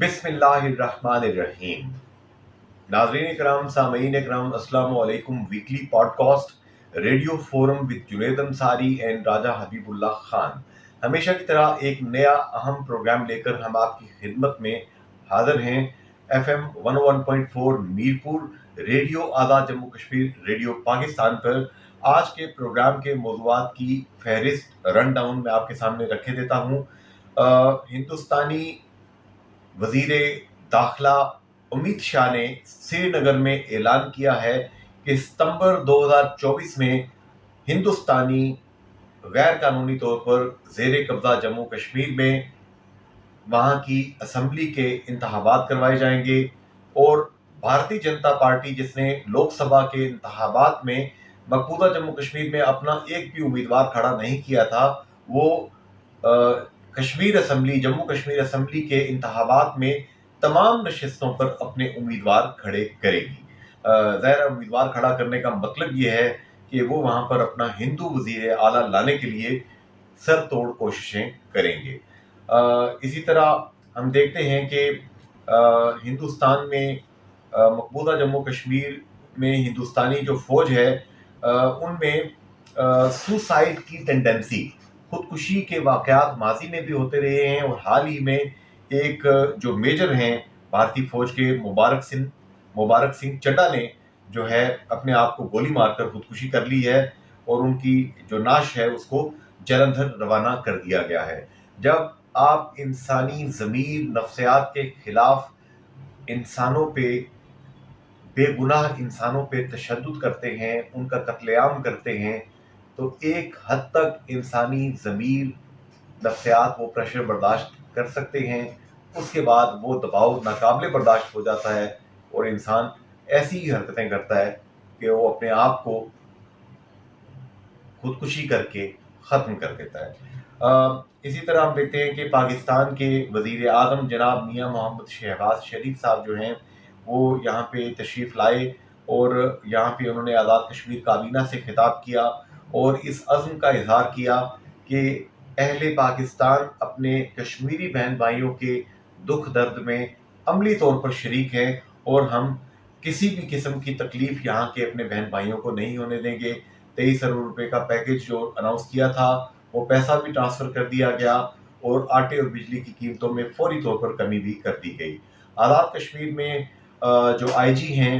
بسم اللہ الرحمن الرحیم ناظرین اکرام سامعین اکرام السلام علیکم weekly podcast radio forum with Junaid Ansari and Raja Habibullah Khan ہمیشہ کی طرح ایک نیا اہم پروگرام لے کر ہم آپ کی خدمت میں حاضر ہیں۔ F M one one point four Mirpur, radio Azad Jammu Kashmir, radio Pakistan پر۔ آج کے پروگرام کے موضوعات کی فہرست رن ڈاؤن میں آپ کے سامنے رکھے دیتا ہوں۔ ہندوستانی وزیر داخلہ امت شاہ نے سری نگر میں اعلان کیا ہے کہ ستمبر دو ہزار چوبیس میں ہندوستانی غیر قانونی طور پر زیر قبضہ جموں کشمیر میں وہاں کی اسمبلی کے انتخابات کروائے جائیں گے اور بھارتی جنتا پارٹی جس نے لوک سبھا کے انتخابات میں مقبوضہ جموں کشمیر میں اپنا ایک بھی امیدوار کھڑا نہیں کیا تھا، وہ کشمیر اسمبلی، جموں کشمیر اسمبلی کے انتخابات میں تمام نشستوں پر اپنے امیدوار کھڑے کرے گی۔ ظاہر امیدوار کھڑا کرنے کا مطلب یہ ہے کہ وہ وہاں پر اپنا ہندو وزیر اعلیٰ لانے کے لیے سر توڑ کوششیں کریں گے۔ اسی طرح ہم دیکھتے ہیں کہ ہندوستان میں مقبوضہ جموں کشمیر میں ہندوستانی جو فوج ہے ان میں سوسائڈ کی ٹینڈنسی خودکشی کے واقعات ماضی میں بھی ہوتے رہے ہیں اور حال ہی میں ایک، جو میجر ہیں، بھارتی فوج کے مبارک سنگھ مبارک سنگھ چڈا نے جو ہے اپنے آپ کو گولی مار کر خودکشی کر لی ہے اور ان کی جو ناش ہے، اس کو جلندھر روانہ کر دیا گیا ہے۔ جب آپ انسانی ضمیر، نفسیات کے خلاف انسانوں پہ، بے گناہ انسانوں پہ تشدد کرتے ہیں، ان کا قتل عام کرتے ہیں تو ایک حد تک انسانی ضمیر، نفسیات وہ پریشر برداشت کر سکتے ہیں۔ اس کے بعد وہ دباؤ ناقابل برداشت ہو جاتا ہے اور انسان ایسی ہی حرکتیں کرتا ہے کہ وہ اپنے آپ کو خودکشی کر کے ختم کر دیتا ہے۔ اسی طرح ہم دیکھتے ہیں کہ پاکستان کے وزیر اعظم جناب میاں محمد شہباز شریف صاحب جو ہیں، وہ یہاں پہ تشریف لائے اور یہاں پہ انہوں نے آزاد کشمیر کابینہ سے خطاب کیا۔ اور اس عزم کا اظہار کیا کہ اہل پاکستان اپنے کشمیری بہن بھائیوں کے دکھ درد میں عملی طور پر شریک ہیں اور ہم کسی بھی قسم کی تکلیف یہاں کے اپنے بہن بھائیوں کو نہیں ہونے دیں گے۔ تیئیس ارب روپے کا پیکج جو اناؤنس کیا تھا، وہ پیسہ بھی ٹرانسفر کر دیا گیا اور آٹے اور بجلی کی قیمتوں میں فوری طور پر کمی بھی کر دی گئی۔ آزاد کشمیر میں جو آئی جی ہیں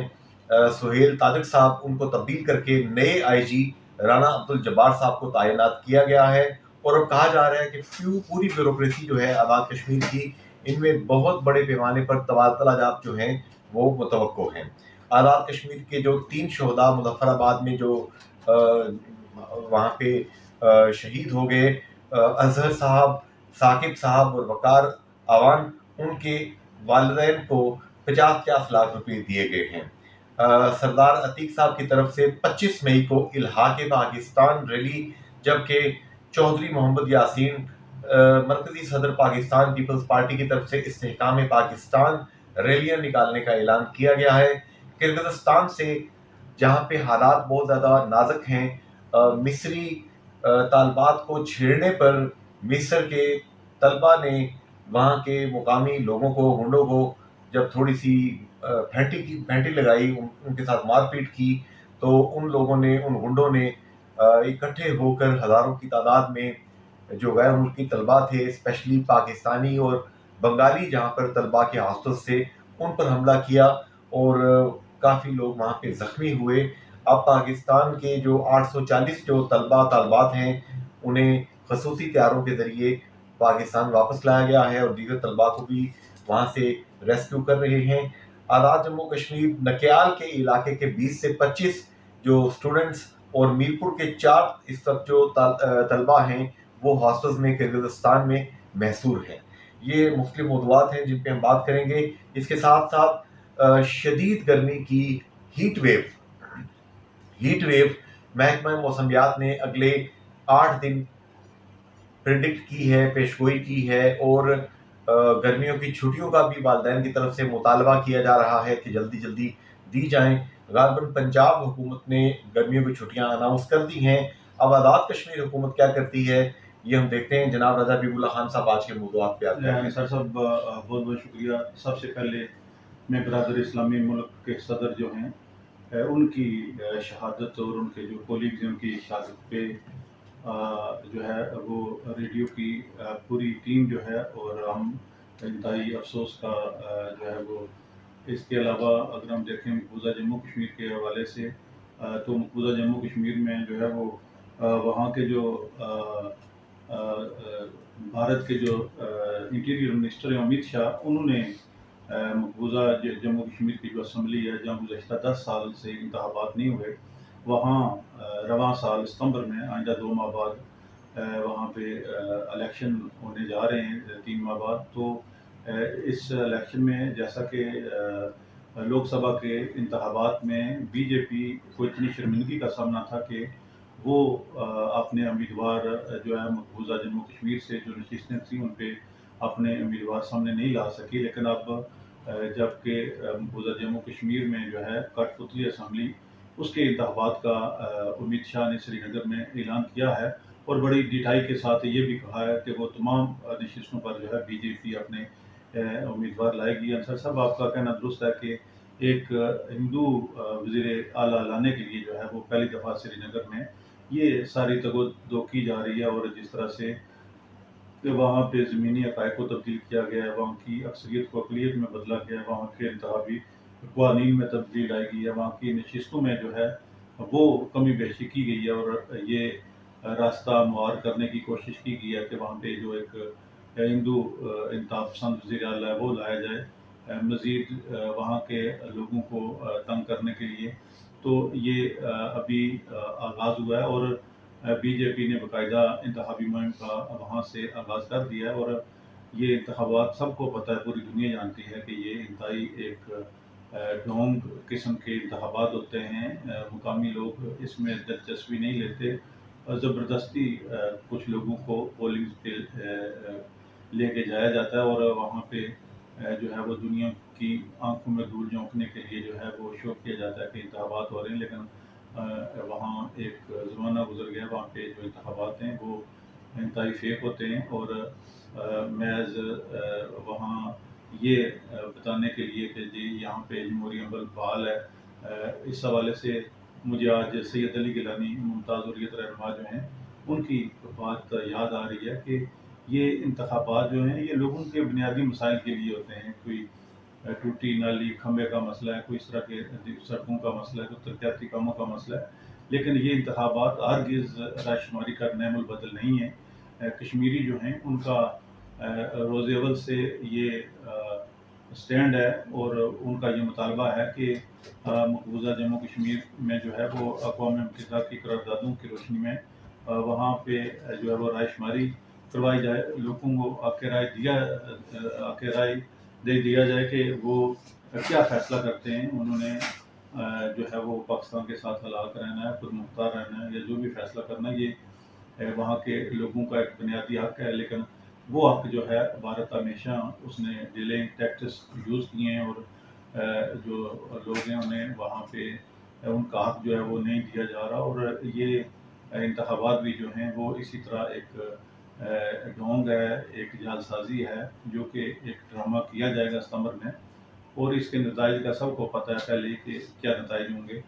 سہیل طارق صاحب، ان کو تبدیل کر کے نئے آئی جی رانا عبد الجبار صاحب کو تعینات کیا گیا ہے اور اب کہا جا رہا ہے کہ پوری بیوروکریسی جو ہے آزاد کشمیر کی، ان میں بہت بڑے پیمانے پر تبادلہ جات جو ہیں، وہ متوقع ہیں۔ آزاد کشمیر کے جو تین شہدا مظفر آباد میں جو وہاں پہ شہید ہو گئے اظہر صاحب، ثاقب صاحب اور وقار عوان، ان کے والدین کو پچاس پچاس لاکھ روپے دیے گئے ہیں۔ سردار عتیق صاحب کی طرف سے پچیس مئی کو الحاق پاکستان ریلی، جبکہ چودھری محمد یاسین مرکزی صدر پاکستان پیپلز پارٹی کی طرف سے استحکام پاکستان ریلیاں نکالنے کا اعلان کیا گیا ہے۔ کرگزستان سے جہاں پہ حالات بہت زیادہ نازک ہیں مصری طالبات کو چھیڑنے پر مصر کے طلبہ نے وہاں کے مقامی لوگوں کو ہنڈوں کو جب تھوڑی سی پھینٹی کی پھینٹی لگائی، ان کے ساتھ مار پیٹ کی، تو ان لوگوں نے، ان گنڈوں نے اکٹھے ہو کر ہزاروں کی تعداد میں جو غیر ملکی طلبہ تھے اسپیشلی پاکستانی اور بنگالی، جہاں پر طلبہ کے ہاسٹل سے ان پر حملہ کیا اور کافی لوگ وہاں پہ زخمی ہوئے۔ اب پاکستان کے جو آٹھ سو چالیس جو طلبہ طالبات ہیں، انہیں خصوصی تیاروں کے ذریعے پاکستان واپس لایا گیا ہے اور دیگر طلبہ کو بھی وہاں سے ریسکیو کر رہے ہیں۔ آزاد جموں کشمیر نکیال کے علاقے کے بیس سے پچیس جو اسٹوڈنٹس اور میرپور کے چار اس وقت جو طلبہ ہیں، وہ ہاسٹلز میں کرگزستان میں محصور ہیں۔ یہ مختلف موضوعات ہیں جن پہ ہم بات کریں گے۔ اس کے ساتھ ساتھ شدید گرمی کی ہیٹ ویو ہیٹ ویو محکمہ موسمیات نے اگلے آٹھ دن پرڈکٹ کی ہے، پیشگوئی کی ہے اور گرمیوں کی چھٹیوں کا بھی والدین کی طرف سے مطالبہ کیا جا رہا ہے کہ جلدی جلدی دی جائیں۔ غالباً پنجاب حکومت نے گرمیوں کی چھٹیاں اناؤنس کر دی ہیں۔ اب آزاد کشمیر حکومت کیا کرتی ہے؟ یہ ہم دیکھتے ہیں۔ جناب رضا بیب اللہ خان صاحب آج کے موضوعات پہ آتے ہیں۔ جی، سر صاحب بہت بہت شکریہ۔ سب سے پہلے میں برادر اسلامی ملک کے صدر جو ہیں ان کی شہادت اور ان کے جو کولیگز ہیں، ان کی شہادت پہ جو ہے وہ ریڈیو کی پوری ٹیم جو ہے اور ہم انتہائی افسوس کا جو ہے وہ اس کے علاوہ اگر ہم دیکھیں مقبوضہ جموں کشمیر کے حوالے سے تو مقبوضہ جموں کشمیر میں جو ہے وہ وہاں کے جو بھارت کے جو انٹیریئر منسٹر ہیں امت شاہ، انہوں نے مقبوضہ جموں کشمیر کی جو اسمبلی ہے جہاں گزشتہ دس سال سے انتخابات نہیں ہوئے، وہاں رواں سال ستمبر میں آئندہ دو ماہ بعد وہاں پہ الیکشن ہونے جا رہے ہیں، تین ماہ بعد۔ تو اس الیکشن میں جیسا کہ لوک سبھا کے انتخابات میں بی جے پی کو اتنی شرمندگی کا سامنا تھا کہ وہ اپنے امیدوار جو ہے مقبوضہ جموں کشمیر سے جو نشستیں تھیں، ان پہ اپنے امیدوار سامنے نہیں لا سکی۔ لیکن اب جبکہ مقبوضہ جموں کشمیر میں جو ہے کٹ پتلی اسمبلی اس کے انتخابات کا امت شاہ نے سری نگر میں اعلان کیا ہے اور بڑی ڈیٹائی کے ساتھ یہ بھی کہا ہے کہ وہ تمام نشستوں پر جو ہے بی جے پی اپنے امیدوار لائے گی۔ انصر صاحب، آپ کا کہنا درست ہے کہ ایک ہندو وزیر اعلیٰ لانے کے لیے جو ہے وہ پہلی دفعہ سری نگر میں یہ ساری تگو دو کی جا رہی ہے اور جس طرح سے وہاں پہ زمینی عقائد کو تبدیل کیا گیا ہے، وہاں کی اکثریت کو اقلیت میں بدلا گیا ہے، وہاں کے انتخابی قوانین میں تبدیل آئی گئی ہے، وہاں کی نشستوں میں جو ہے وہ کمی بیشی کی گئی ہے اور یہ راستہ معار کرنے کی کوشش کی گئی ہے کہ وہاں پہ جو ایک ہندو انتخاب پسند وزیر اعلیٰ ہے، وہ لایا جائے۔ مزید وہاں کے لوگوں کو تنگ کرنے کے لیے۔ تو یہ ابھی آغاز ہوا ہے اور بی جے پی نے باقاعدہ انتخابی مہم کا وہاں سے آغاز کر دیا ہے اور یہ انتخابات سب کو پتہ ہے، پوری دنیا جانتی ہے کہ یہ انتہائی ایک ڈھونگ قسم کے انتخابات ہوتے ہیں۔ مقامی لوگ اس میں دلچسپی نہیں لیتے اور زبردستی کچھ لوگوں کو پولنگ پہ لے کے جایا جاتا ہے اور وہاں پہ جو ہے وہ دنیا کی آنکھوں میں دھول جھونکنے کے لیے جو ہے وہ شو کیا جاتا ہے کہ انتخابات ہو رہے ہیں۔ لیکن وہاں ایک زمانہ گزر گیا، وہاں پہ جو انتخابات ہیں وہ انتہائی فیک ہوتے ہیں اور محض وہاں یہ بتانے کے لیے کہ جی یہاں پہ جمہوری عمل بحال ہے۔ اس حوالے سے مجھے آج سید علی گیلانی، ممتاز اریت رہنما جو ہیں، ان کی بات یاد آ رہی ہے کہ یہ انتخابات جو ہیں، یہ لوگوں کے بنیادی مسائل کے لیے ہوتے ہیں۔ کوئی ٹوٹی نالی، کھمبے کا مسئلہ ہے، کوئی اس طرح کے سڑکوں کا مسئلہ ہے، کوئی ترقیاتی کاموں کا مسئلہ ہے۔ لیکن یہ انتخابات ہرگز رائے شماری کا نعم البدل نہیں ہے کشمیری جو ہیں، ان کا روز اول سے یہ سٹینڈ ہے اور ان کا یہ مطالبہ ہے کہ مقبوضہ جموں کشمیر میں جو ہے وہ اقوام متحدہ کی قراردادوں کی روشنی میں وہاں پہ جو ہے وہ رائے شماری کروائی جائے۔ لوگوں کو آ کے رائے دیا، آ کے رائے دے دیا جائے کہ وہ کیا فیصلہ کرتے ہیں۔ انہوں نے جو ہے وہ پاکستان کے ساتھ ہلاک رہنا ہے، خود مختار رہنا ہے یا جو بھی فیصلہ کرنا ہے یہ وہاں کے لوگوں کا ایک بنیادی حق ہے۔ لیکن وہ حق جو ہے بھارت ہمیشہ اس نے ڈیلنگ ٹیکٹس یوز کیے ہیں اور جو لوگ ہیں انہیں وہاں پہ ان کا حق جو ہے وہ نہیں دیا جا رہا اور یہ انتخابات بھی جو ہیں وہ اسی طرح ایک ڈھونگ ہے، ایک جال سازی ہے جو کہ ایک ڈرامہ کیا جائے گا ستمبر میں اور اس کے نتائج کا سب کو پتہ ہے پہلے کہ کیا نتائج ہوں گے۔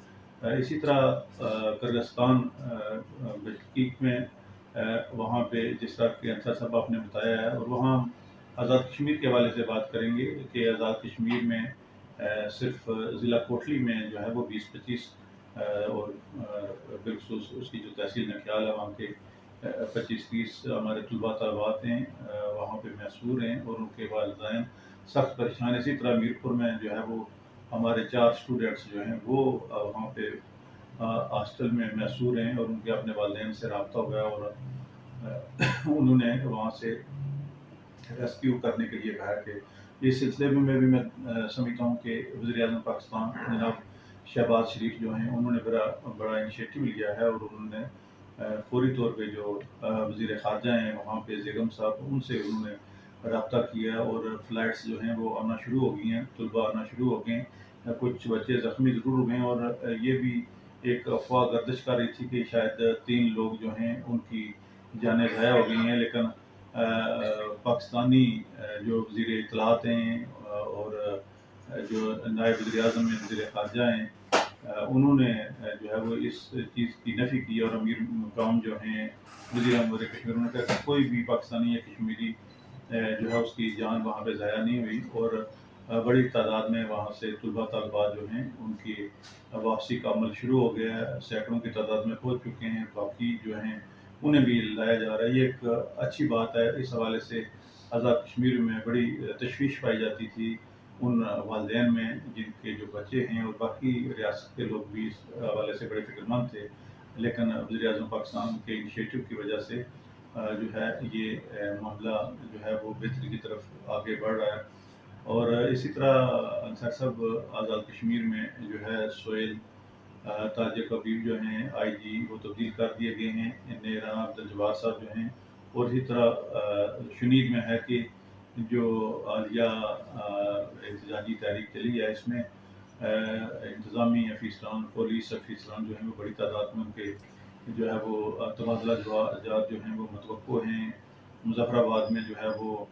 اسی طرح کرگستان بشکیک میں وہاں پہ جس طرح کے انصر صاحب آپ نے بتایا ہے، اور وہاں آزاد کشمیر کے حوالے سے بات کریں گے کہ آزاد کشمیر میں صرف ضلع کوٹلی میں جو ہے وہ بیس، پچیس اور بالخصوص اس کی جو تحصیل نکیال ہے، وہاں کے پچیس، تیس ہمارے طلباء طلبات ہیں وہاں پہ محصور ہیں، اور ان کے والدین سخت پریشان اسی طرح میرپور میں جو ہے وہ ہمارے چار اسٹوڈنٹس جو ہیں وہ وہاں پہ ہاسٹل میں محصور ہیں اور ان کے اپنے والدین سے رابطہ ہو گیا اور انہوں نے وہاں سے ریسکیو کرنے کے لیے کہا کہ اس سلسلے میں میں بھی میں سمجھتا ہوں کہ وزیر اعظم پاکستان جناب شہباز شریف جو ہیں، انہوں نے بڑا بڑا انیشیٹو لیا ہے اور انہوں نے فوری طور پہ جو وزیر خارجہ ہیں وہاں پہ زیگم صاحب، ان سے انہوں نے رابطہ کیا اور فلائٹس جو ہیں وہ آنا شروع ہو گئی ہیں، طلباء آنا شروع ہو گئے ہیں، کچھ بچے زخمی ضرور ہوئے ہیں اور یہ بھی ایک افواہ گردش کر رہی تھی کہ شاید تین لوگ جو ہیں ان کی جانیں ضائع ہو گئی ہیں، لیکن پاکستانی جو وزیر اطلاعات ہیں اور جو نائب وزیر اعظم ہیں، وزیر خارجہ ہیں انہوں نے جو ہے وہ اس چیز کی نفی کی اور امیر مقام جو ہیں، وزیر امور کشمیر، انہوں نے کہا کہ کوئی بھی پاکستانی یا کشمیری جو ہے اس کی جان وہاں پہ ضائع نہیں ہوئی اور بڑی تعداد میں وہاں سے طلباء طالبات جو ہیں، ان کی واپسی کا عمل شروع ہو گیا ہے۔ سینکڑوں کی تعداد میں پہنچ چکے ہیں۔ باقی جو ہیں، انہیں بھی لایا جا رہا ہے۔ یہ ایک اچھی بات ہے۔ اس حوالے سے آزاد کشمیر میں بڑی تشویش پائی جاتی تھی ان والدین میں، جن کے جو بچے ہیں اور باقی ریاست کے لوگ بھی اس حوالے سے بڑے فکر مند تھے۔ لیکن وزیر اعظم پاکستان کے انیشیٹو کی وجہ سے جو ہے، یہ معاملہ جو ہے، وہ بہتری کی طرف آگے بڑھ رہا ہے۔ اور اسی طرح انصر صاحب، آزاد کشمیر میں جو ہے سویل تاج کبیر جو ہیں، آئی جی وہ تبدیل کر دیے گئے ہیں۔ نیران عبدالجوار صاحب جو ہیں، اور اسی طرح شنید میں ہے کہ جو عالیہ احتجاجی تحریک چلی ہے اس میں انتظامی افیسران پولیس افیسران جو ہیں، وہ بڑی تعداد میں ان کے جو ہے وہ تبادلہ جات جو ہیں، وہ متوقع ہیں۔ مظفر آباد میں جو ہے وہ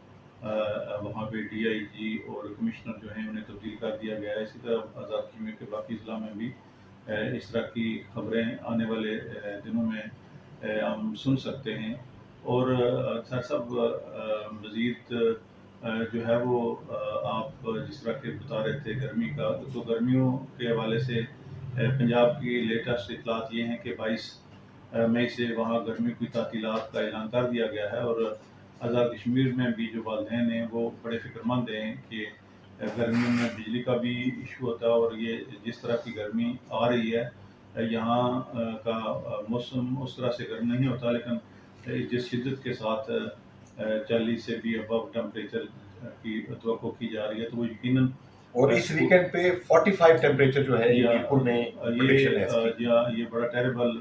وہاں پہ ڈی آئی جی اور کمشنر جو ہیں انہیں تبدیل کر دیا گیا ہے۔ اسی طرح آزاد کشمیر کے باقی ضلع میں بھی اس طرح کی خبریں آنے والے دنوں میں ہم سن سکتے ہیں۔ اور سر صاحب مزید جو ہے وہ آپ جس طرح کے بتا رہے تھے گرمی کا، تو گرمیوں کے حوالے سے پنجاب کی لیٹسٹ اطلاعات یہ ہیں کہ بائیس مئی سے وہاں گرمی کی تعطیلات کا اعلان کر دیا گیا ہے۔ اور آزاد کشمیر میں بھی جو والدین ہیں وہ بڑے فکر مند ہیں کہ گرمیوں میں بجلی کا بھی ایشو ہوتا ہے اور یہ جس طرح کی گرمی آ رہی ہے یہاں کا موسم اس طرح سے گرم نہیں ہوتا لیکن جس شدت کے ساتھ چالیس سے بھی ابو ٹمپریچر کی توقع کی جا رہی ہے تو وہ یقیناً اور اس ویکنڈ پہ 45 ٹیمپریچر جو ہے یہ بالکل میں یہ بڑا ٹیریبل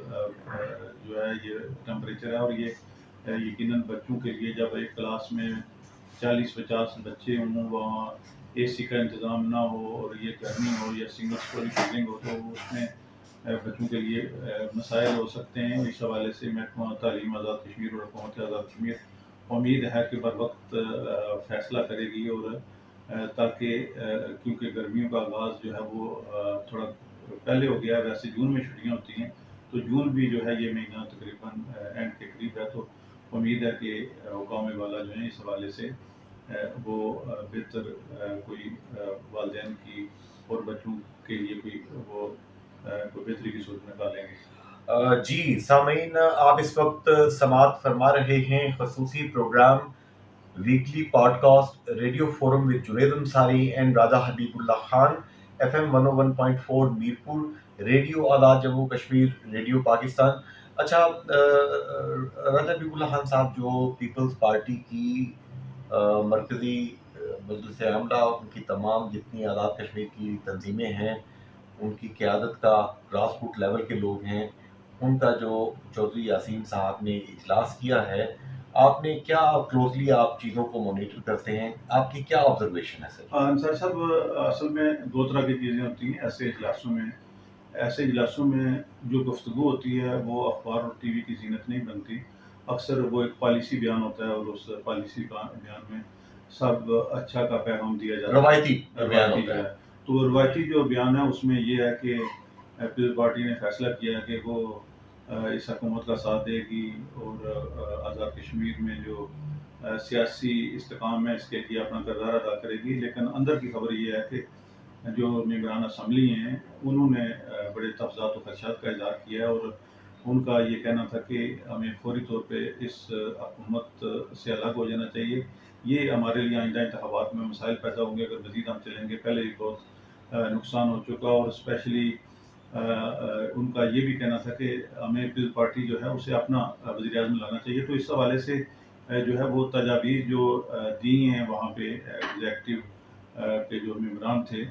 جو ہے یہ ٹیمپریچر ہے اور یہ یقیناً بچوں کے لیے جب ایک کلاس میں چالیس پچاس بچے ہوں، وہاں اے سی کا انتظام نہ ہو اور یہ گرمی ہو یا سنگل اسٹوری بلڈنگ ہو، تو اس میں بچوں کے لیے مسائل ہو سکتے ہیں۔ اس حوالے سے محکمہ تعلیم آزاد کشمیر اور حکومت آزاد کشمیر، امید ہے کہ بر وقت فیصلہ کرے گی اور تاکہ کیونکہ گرمیوں کا آغاز جو ہے وہ تھوڑا پہلے ہو گیا ویسے جون میں چھٹیاں ہوتی ہیں، تو جون بھی جو ہے یہ مہینہ تقریباً اینڈ کے قریب ہے۔ تو امید ہے کہ حکام والا جو ہیں اس حوالے سے وہ بہتر کوئی والدین کی اور بچوں کے لیے کوئی، وہ کوئی بہتری کی صورت نکالیں گے۔ جی سامعین، آپ اس وقت سماعت فرما رہے ہیں خصوصی programme weekly podcast radio forum with Junaid Ansari and Raja Habibullah Khan, F M one O one point four Mirpur, radio Azad Jammu Kashmir, radio Pakistan. اچھا راجہ حبیب اللہ خان صاحب جو پیپلز پارٹی کی مرکزی مجلس عملہ ان کی تمام جتنی آزاد کشمیر کی تنظیمیں ہیں، ان کی قیادت کا گراس روٹ لیول کے لوگ ہیں، ان کا جو چودھری یاسین صاحب نے اجلاس کیا ہے، آپ نے کیا کلوزلی آپ چیزوں کو مانیٹر کرتے ہیں؟ آپ کی کیا آبزرویشن ہے سر؟ انصر صاحب، اصل میں دو طرح کی چیزیں ہوتی ہیں، ایسے اجلاسوں میں ایسے اجلاسوں میں جو گفتگو ہوتی ہے وہ اخبار اور ٹی وی کی زینت نہیں بنتی۔ اکثر وہ ایک پالیسی بیان ہوتا ہے اور اس پالیسی بیان میں سب اچھا کا پیغام دیا جاتا ہے۔ روایتی روایتی ہے۔ تو روایتی جو بیان ہے اس میں یہ ہے کہ پیپلز پارٹی نے فیصلہ کیا ہے کہ وہ اس حکومت کا ساتھ دے گی اور آزاد کشمیر میں جو سیاسی استقام ہے اس کے لیے اپنا کردار ادا کرے گی۔ لیکن اندر کی خبر یہ ہے کہ جو ممبران اسمبلی ہیں، انہوں نے بڑے تفضات و خدشات کا اظہار کیا ہے اور ان کا یہ کہنا تھا کہ ہمیں فوری طور پہ اس حکومت سے الگ ہو جانا چاہیے۔ یہ ہمارے لیے آئندہ انتخابات میں مسائل پیدا ہوں گے۔ اگر مزید ہم چلیں گے، پہلے ہی بہت نقصان ہو چکا اور اسپیشلی ان کا یہ بھی کہنا تھا کہ ہمیں پیپل پارٹی جو ہے، اسے اپنا وزیر اعظم لانا چاہیے۔ تو اس حوالے سے جو ہے، وہ تجاویز جو دی ہیں، وہاں پہ ایگزیکٹو کے جو ممبران تھے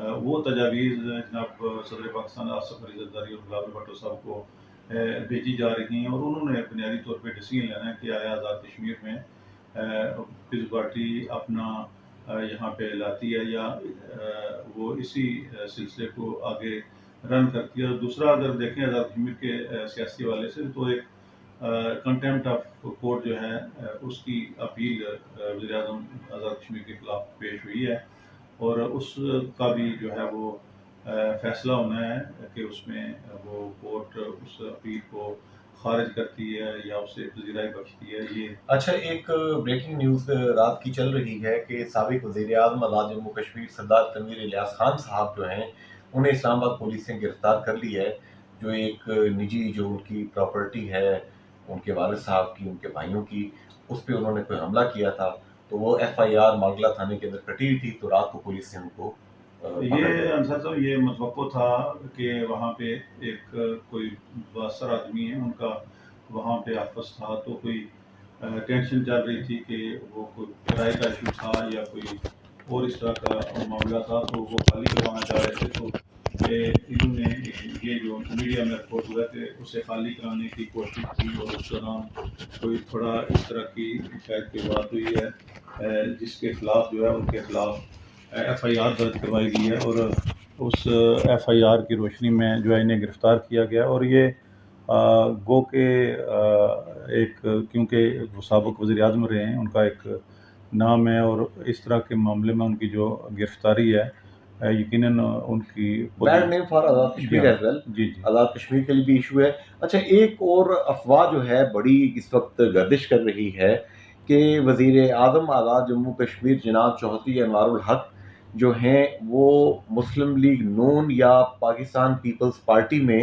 وہ تجاویز جناب صدر پاکستان آصف علی زرداری اور گلاب بھٹو صاحب کو بھیجی جا رہی ہیں اور انہوں نے بنیادی طور پہ ڈسیزن لینا ہے کہ آیا آزاد کشمیر میں پیپلز پارٹی اپنا یہاں پہ لاتی ہے یا وہ اسی سلسلے کو آگے رن کرتی ہے۔ اور دوسرا، اگر دیکھیں آزاد کشمیر کے سیاسی حوالے سے تو ایک کنٹمپٹ آف کورٹ جو ہے اس کی اپیل وزیر اعظم آزاد کشمیر کے خلاف پیش ہوئی ہے۔ اور اس کا بھی جو ہے وہ فیصلہ ہونا ہے کہ اس میں وہ کورٹ اس اپیل کو خارج کرتی ہے یا اسے پذیرائی بخشتی ہے، یہ اچھا ایک بریکنگ نیوز رات کی چل رہی ہے کہ سابق وزیر اعظم آزاد جموں کشمیر سردار تنویر الیاس خان صاحب جو ہیں، انہیں اسلام آباد پولیس نے گرفتار کر لی ہے، جو ایک نجی، جو ان کی پراپرٹی ہے، ان کے والد صاحب کی، ان کے بھائیوں کی، اس پہ انہوں نے کوئی حملہ کیا تھا۔ تو وہ ایف آئی آر مانگلہ تھانے کے اندر کٹی ہوئی تھی تو رات کو پولیس نے ان کو یہ انصر صاحب یہ متوقع تھا کہ وہاں پہ ایک کوئی باثر آدمی ہے ان کا وہاں پہ آپس تھا تو کوئی ٹینشن چل رہی تھی کہ وہ کوئی کرائے کا ایشو تھا یا کوئی اور اس طرح کا معاملہ تھا تو وہ خالی کروانا چاہ رہے تھے۔ تو انہوں نے یہ جو میڈیا میں رپورٹ ہوا کہ اسے خالی کرانے کی کوشش کی اور اس دوران کوئی تھوڑا اس طرح کی شاید کی بات ہوئی ہے۔ جس کے خلاف جو ہے ان کے خلاف ایف آئی آر درج کروائی گئی ہے اور اس ایف آئی آر کی روشنی میں جو ہے انہیں گرفتار کیا گیا اور یہ گو آ، ایک کیونکہ وہ سابق وزیر اعظم رہے ہیں ان کا ایک نام ہے اور اس طرح کے معاملے میں ان کی جو گرفتاری ہے یقیناً ان کی bad name for Azad Kashmir as well جی جی۔ آزاد کشمیر کے لیے بھی ایشو ہے۔ اچھا ایک اور افواہ جو ہے بڑی اس وقت گردش کر رہی ہے کہ وزیر اعظم آزاد جموں کشمیر جناب چوہدری انوار الحق جو ہیں، وہ مسلم لیگ نون یا پاکستان پیپلز پارٹی میں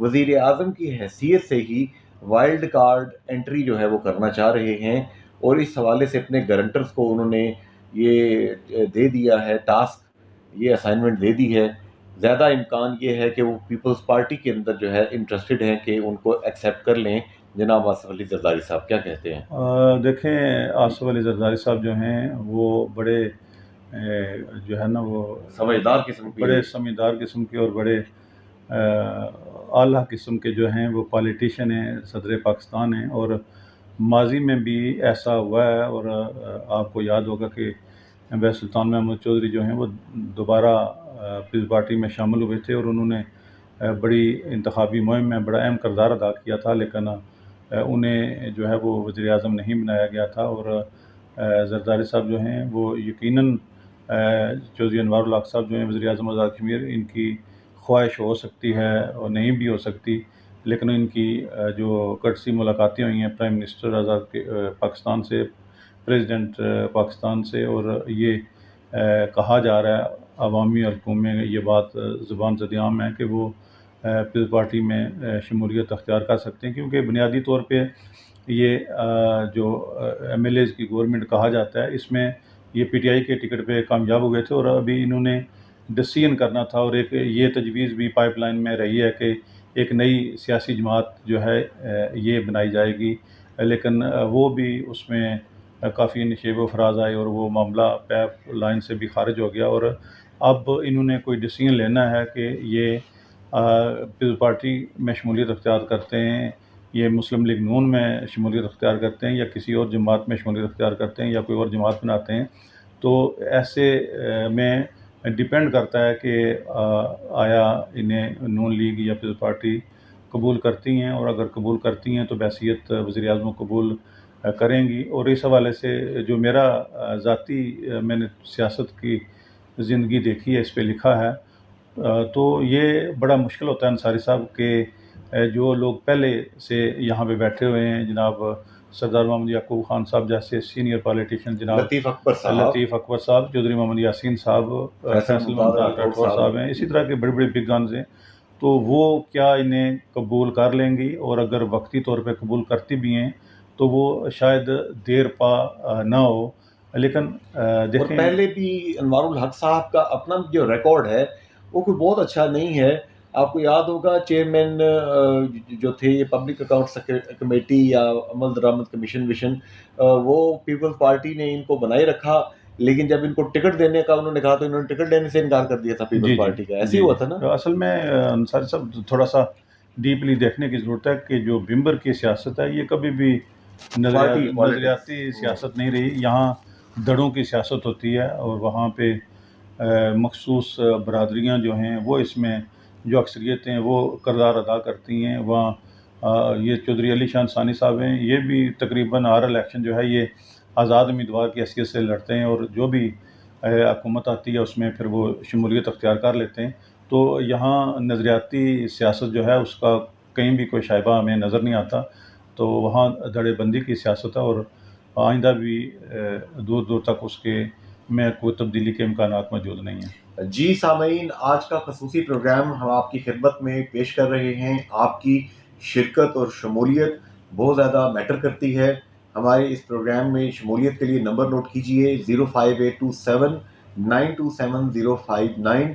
وزیر اعظم کی حیثیت سے ہی وائلڈ کارڈ انٹری جو ہے وہ کرنا چاہ رہے ہیں اور اس حوالے سے اپنے گارنٹرز کو انہوں نے یہ دے دیا ہے، ٹاسک، یہ اسائنمنٹ دے دی ہے۔ زیادہ امکان یہ ہے کہ وہ پیپلز پارٹی کے اندر جو ہے انٹرسٹڈ ہیں کہ ان کو ایکسیپٹ کر لیں۔ جناب آصف علی زرداری صاحب کیا کہتے ہیں؟ دیکھیں آصف علی زرداری صاحب جو ہیں وہ بڑے جو ہے نا وہ سمجھدار قسم کی بڑے سمجھدار قسم کے اور بڑے اعلیٰ قسم کے جو ہیں وہ پالیٹیشین ہیں صدر پاکستان ہیں اور ماضی میں بھی ایسا ہوا ہے اور آپ کو یاد ہوگا کہ بے سلطان محمد چودھری جو ہیں وہ دوبارہ پیپلز پارٹی میں شامل ہوئے تھے اور انہوں نے بڑی انتخابی مہم میں بڑا اہم کردار ادا کیا تھا لیکن انہیں جو ہے وہ وزیر اعظم نہیں بنایا گیا تھا اور زرداری صاحب جو ہیں وہ یقیناً آ، چودھری انوار الحق صاحب جو ہیں وزیر اعظم آزاد کشمیر ان کی خواہش ہو سکتی ہے اور نہیں بھی ہو سکتی۔ لیکن ان کی جو کٹسی ملاقاتیں ہوئی ہیں پرائم منسٹر آزاد پاکستان سے پریزیڈنٹ پاکستان سے اور یہ کہا جا رہا ہے عوامی حلقوں میں یہ بات زبان زد عام ہے کہ وہ پیپلز پارٹی میں شمولیت اختیار کر سکتے ہیں، کیونکہ بنیادی طور پہ یہ جو ایم ایل ایز کی گورنمنٹ کہا جاتا ہے، اس میں یہ پی ٹی آئی کے ٹکٹ پہ کامیاب ہوئے تھے اور ابھی انہوں نے ڈسیزن کرنا تھا اور ایک یہ تجویز بھی پائپ لائن میں رہی ہے کہ ایک نئی سیاسی جماعت جو ہے یہ بنائی جائے گی۔ لیکن وہ بھی اس میں کافی نشیب و فراز آئے اور وہ معاملہ پیپ لائن سے بھی خارج ہو گیا اور اب انہوں نے کوئی ڈسیزن لینا ہے کہ یہ پیپلز پارٹی میں شمولیت اختیار کرتے ہیں، یہ مسلم لیگ نون میں شمولیت اختیار کرتے ہیں یا کسی اور جماعت میں شمولیت اختیار کرتے ہیں یا کوئی اور جماعت بناتے ہیں، تو ایسے میں ڈپینڈ کرتا ہے کہ آیا انہیں نون لیگ یا پیپلز پارٹی قبول کرتی ہیں اور اگر قبول کرتی ہیں تو بحثیت وزیر اعظم قبول کریں گی۔ اور اس حوالے سے جو میرا ذاتی میں نے سیاست کی زندگی دیکھی ہے، اس پہ لکھا ہے۔ تو یہ بڑا مشکل ہوتا ہے انصاری صاحب کہ جو لوگ پہلے سے یہاں پہ بیٹھے ہوئے ہیں جناب سردار محمد یعقوب خان صاحب جیسے سینئر پالیٹیشین جناب لطیف اکبر صاحب۔ لطیف اکبر صاحب چودھری محمد یاسین صاحب فیصل راٹھور صاحب۔ ہیں اسی طرح کے بڑے بڑے بگ گنز ہیں۔ تو وہ کیا انہیں قبول کر لیں گی؟ اور اگر وقتی طور پہ قبول کرتی بھی ہیں تو وہ شاید دیر پا نہ ہو۔ لیکن دیکھیں پہلے بھی انوار الحق صاحب کا اپنا جو ریکارڈ ہے وہ کوئی بہت اچھا نہیں ہے۔ آپ کو یاد ہوگا چیئرمین جو تھے یہ پبلک اکاؤنٹس کمیٹی یا عمل درآمد کمیشن وشن وہ پیپلز پارٹی نے ان کو بنائے رکھا۔ لیکن جب ان کو ٹکٹ دینے کا انہوں نے کہا تو انہوں نے ٹکٹ دینے سے انکار کر دیا تھا جی پیپلز جی۔ پارٹی کا۔ ایسے جی ہی ہوا تھا نا؟ اصل میں انصاری صاحب تھوڑا سا ڈیپلی دیکھنے کی ضرورت ہے کہ جو بمبر کی سیاست ہے یہ کبھی بھی پارٹی نظریاتی سیاست نہیں رہی۔ یہاں دڑوں کی سیاست ہوتی ہے اور وہاں پہ مخصوص برادریاں جو ہیں، وہ اس میں جو اکثریتیں وہ کردار ادا کرتی ہیں۔ وہاں یہ چودھری علی شان ثانی صاحب ہیں۔ یہ بھی تقریباً ہر الیکشن جو ہے، یہ آزاد امیدوار کی حیثیت سے لڑتے ہیں اور جو بھی حکومت آتی ہے، اس میں پھر وہ شمولیت اختیار کر لیتے ہیں۔ تو یہاں نظریاتی سیاست جو ہے، اس کا کہیں بھی کوئی شائبہ ہمیں نظر نہیں آتا۔ تو وہاں دھڑے بندی کی سیاست ہے اور آئندہ بھی دور دور تک اس کے میں کوئی تبدیلی کے امکانات موجود نہیں ہیں۔ جی سامعین، آج کا خصوصی پروگرام ہم آپ کی خدمت میں پیش کر رہے ہیں۔ آپ کی شرکت اور شمولیت بہت زیادہ میٹر کرتی ہے۔ ہمارے اس پروگرام میں شمولیت کے لیے نمبر نوٹ کیجیے zero five eight two seven nine two seven zero five nine.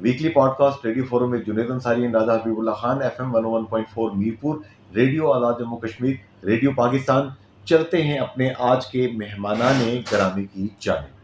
Weekly podcast radio forum میں جنید انصاری، اندازہ Habibullah Khan, F M one one point four Mirpur, radio Azad Jammu Kashmir, radio Pakistan. چلتے ہیں اپنے آج کے مہمانان گرامی کی جانب۔